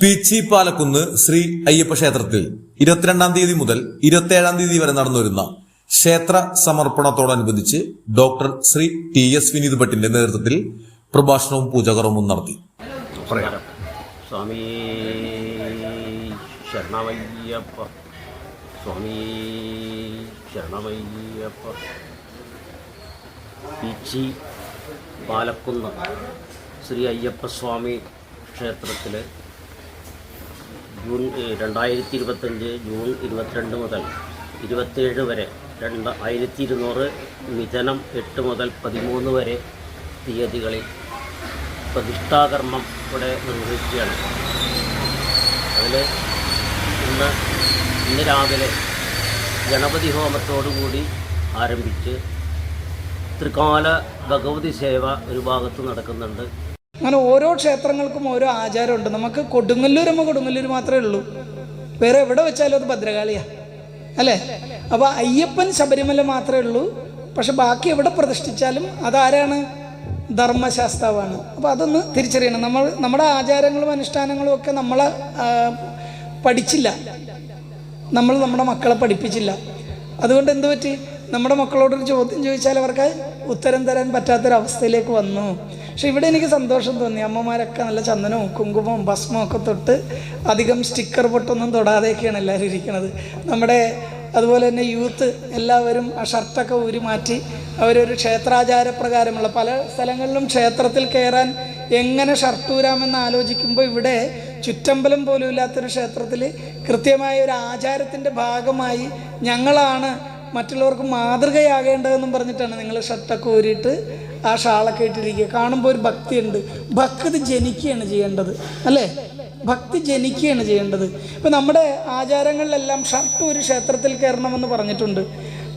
പീച്ചി പാലക്കുന്ന് ശ്രീ അയ്യപ്പ ക്ഷേത്രത്തിൽ ഇരുപത്തിരണ്ടാം തീയതി മുതൽ ഇരുപത്തിയേഴാം തീയതി വരെ നടന്നുവരുന്ന ക്ഷേത്ര സമർപ്പണത്തോടനുബന്ധിച്ച് doctor Shri T S Vineeth ഭട്ടിന്റെ നേതൃത്വത്തിൽ പ്രഭാഷണവും പൂജകർമ്മവും നടത്തി. സ്വാമി സ്വാമി പീച്ചി പാലക്കുന്ന് ശ്രീ അയ്യപ്പസ്വാമി ക്ഷേത്രത്തിൽ ജൂൺ രണ്ടായിരത്തി ഇരുപത്തഞ്ച് ജൂൺ ഇരുപത്തിരണ്ട് മുതൽ ഇരുപത്തേഴ് വരെ രണ്ട് ആയിരത്തി ഇരുന്നൂറ് മിഥനം എട്ട് മുതൽ പതിമൂന്ന് വരെ തീയതികളിൽ പ്രതിഷ്ഠാകർമ്മം ഇവിടെ നിർവഹിക്കുകയാണ്. അതിൽ ഇന്ന് ഇന്ന് രാവിലെ ഗണപതി ഹോമത്തോടുകൂടി ആരംഭിച്ച് ത്രികാല ഭഗവതി സേവ ഒരു ഭാഗത്ത് നടക്കുന്നുണ്ട്. അങ്ങനെ ഓരോ ക്ഷേത്രങ്ങൾക്കും ഓരോ ആചാരമുണ്ട്. നമുക്ക് കൊടുങ്ങല്ലൂരമ്മ കൊടുങ്ങല്ലൂർ മാത്രമേ ഉള്ളൂ. വേറെ എവിടെ വെച്ചാലും അത് ഭദ്രകാളിയാ. അല്ലേ? അപ്പോൾ അയ്യപ്പൻ ശബരിമല മാത്രമേ ഉള്ളൂ. പക്ഷെ ബാക്കി എവിടെ പ്രതിഷ്ഠിച്ചാലും അതാരാണ്? ധർമ്മശാസ്താവാണ്. അപ്പോൾ അതൊന്ന് തിരിച്ചറിയണം. നമ്മൾ നമ്മുടെ ആചാരങ്ങളും അനുഷ്ഠാനങ്ങളും ഒക്കെ നമ്മളെ പഠിച്ചില്ല. നമ്മൾ നമ്മുടെ മക്കളെ പഠിപ്പിച്ചില്ല. അതുകൊണ്ട് എന്ത് പറ്റി? നമ്മുടെ മക്കളോടൊരു ചോദ്യം ചോദിച്ചാൽ അവർക്ക് ഉത്തരം തരാൻ പറ്റാത്തൊരവസ്ഥയിലേക്ക് വന്നു. പക്ഷെ ഇവിടെ എനിക്ക് സന്തോഷം തോന്നി. അമ്മമാരൊക്കെ നല്ല ചന്ദനവും കുങ്കുമവും ഭസ്മവും ഒക്കെ തൊട്ട് അധികം സ്റ്റിക്കർ പൊട്ടൊന്നും തൊടാതെയൊക്കെയാണ് എല്ലാവരും ഇരിക്കുന്നത് നമ്മുടെ അതുപോലെ തന്നെ യൂത്ത് എല്ലാവരും ആ ഷർട്ടൊക്കെ ഊരി മാറ്റി അവരൊരു ക്ഷേത്രാചാരപ്രകാരമുള്ള പല സ്ഥലങ്ങളിലും ക്ഷേത്രത്തിൽ കയറാൻ എങ്ങനെ ഷർട്ട് ഊരാമെന്ന് ആലോചിക്കുമ്പോൾ ഇവിടെ ചുറ്റമ്പലം പോലും ഇല്ലാത്തൊരു ക്ഷേത്രത്തിൽ കൃത്യമായ ഒരു ആചാരത്തിന്റെ ഭാഗമായി ഞങ്ങളാണ് മറ്റുള്ളവർക്ക് മാതൃകയാകേണ്ടതെന്നും പറഞ്ഞിട്ടാണ് നിങ്ങൾ ഷർട്ടൊക്കെ ഊരിയിട്ട് ആ ഷാളൊക്കെ ഇട്ടിരിക്കുക. കാണുമ്പോൾ ഒരു ഭക്തിയുണ്ട്. ഭക്തി ജനിക്കുകയാണ് ചെയ്യേണ്ടത്. അല്ലേ? ഭക്തി ജനിക്കുകയാണ് ചെയ്യേണ്ടത്. ഇപ്പം നമ്മുടെ ആചാരങ്ങളിലെല്ലാം ഷർട്ട് ഒരു ക്ഷേത്രത്തിൽ കയറണമെന്ന് പറഞ്ഞിട്ടുണ്ട്.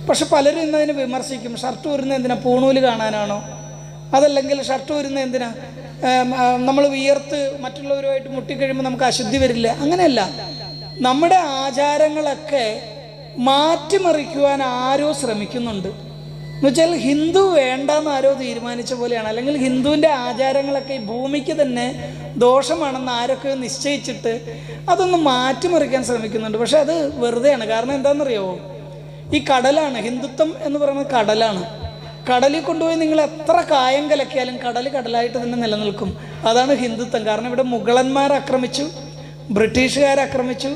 പക്ഷെ പലരും ഇന്നതിനെ വിമർശിക്കും. ഷർട്ട് ഊരുന്ന എന്തിനാ? പൂണൂൽ കാണാനാണോ? അതല്ലെങ്കിൽ ഷർട്ട് ഊരുന്ന എന്തിനാ? നമ്മൾ വിയർത്ത് മറ്റുള്ളവരുമായിട്ട് മുട്ടിക്കഴിയുമ്പോൾ നമുക്ക് അശുദ്ധി വരില്ല. അങ്ങനെയല്ല. നമ്മുടെ ആചാരങ്ങളൊക്കെ മാറ്റിമറിക്കുവാൻ ആരോ ശ്രമിക്കുന്നുണ്ട്. എന്ന് വെച്ചാൽ ഹിന്ദു വേണ്ടെന്ന് ആരോ തീരുമാനിച്ച പോലെയാണ്. അല്ലെങ്കിൽ ഹിന്ദുവിന്റെ ആചാരങ്ങളൊക്കെ ഈ ഭൂമിക്ക് തന്നെ ദോഷമാണെന്ന് ആരൊക്കെ നിശ്ചയിച്ചിട്ട് അതൊന്ന് മാറ്റിമറിക്കാൻ ശ്രമിക്കുന്നുണ്ട്. പക്ഷെ അത് വെറുതെയാണ്. കാരണം എന്താണെന്നറിയോ ഈ കടലാണ് ഹിന്ദുത്വം എന്ന് പറയുന്നത് കടലാണ്. കടലിൽ കൊണ്ടുപോയി നിങ്ങൾ എത്ര കായം കലക്കിയാലും കടൽ കടലായിട്ട് തന്നെ നിലനിൽക്കും. അതാണ് ഹിന്ദുത്വം. കാരണം ഇവിടെ മുഗളന്മാർ ആക്രമിച്ചു ബ്രിട്ടീഷുകാർ ആക്രമിച്ചു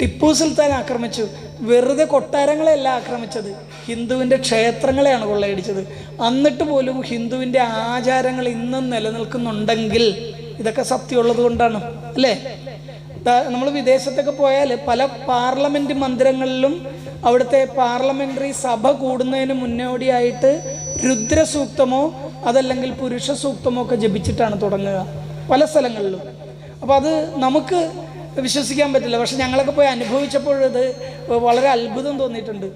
ടിപ്പു സുൽത്താൻ ആക്രമിച്ചു. വെറുതെ കൊട്ടാരങ്ങളെയല്ല ആക്രമിച്ചത്. ഹിന്ദുവിന്റെ ക്ഷേത്രങ്ങളെയാണ് കൊള്ളയടിച്ചത്. എന്നിട്ട് പോലും ഹിന്ദുവിന്റെ ആചാരങ്ങൾ ഇന്നും നിലനിൽക്കുന്നുണ്ടെങ്കിൽ ഇതൊക്കെ സത്യമുള്ളത് കൊണ്ടാണ് അല്ലേ? നമ്മൾ വിദേശത്തൊക്കെ പോയാൽ പല പാർലമെന്റ് മന്ദിരങ്ങളിലും അവിടുത്തെ പാർലമെന്ററി സഭ കൂടുന്നതിന് മുന്നോടിയായിട്ട് രുദ്രസൂക്തമോ അതല്ലെങ്കിൽ പുരുഷ സൂക്തമോ ഒക്കെ ജപിച്ചിട്ടാണ് തുടങ്ങുക. പല സ്ഥലങ്ങളിലും. അപ്പോൾ അത് നമുക്ക് വിശ്വസിക്കാൻ പറ്റില്ല. പക്ഷെ ഞങ്ങളൊക്കെ പോയി അനുഭവിച്ചപ്പോഴത് വളരെ അത്ഭുതം തോന്നിയിട്ടുണ്ട്.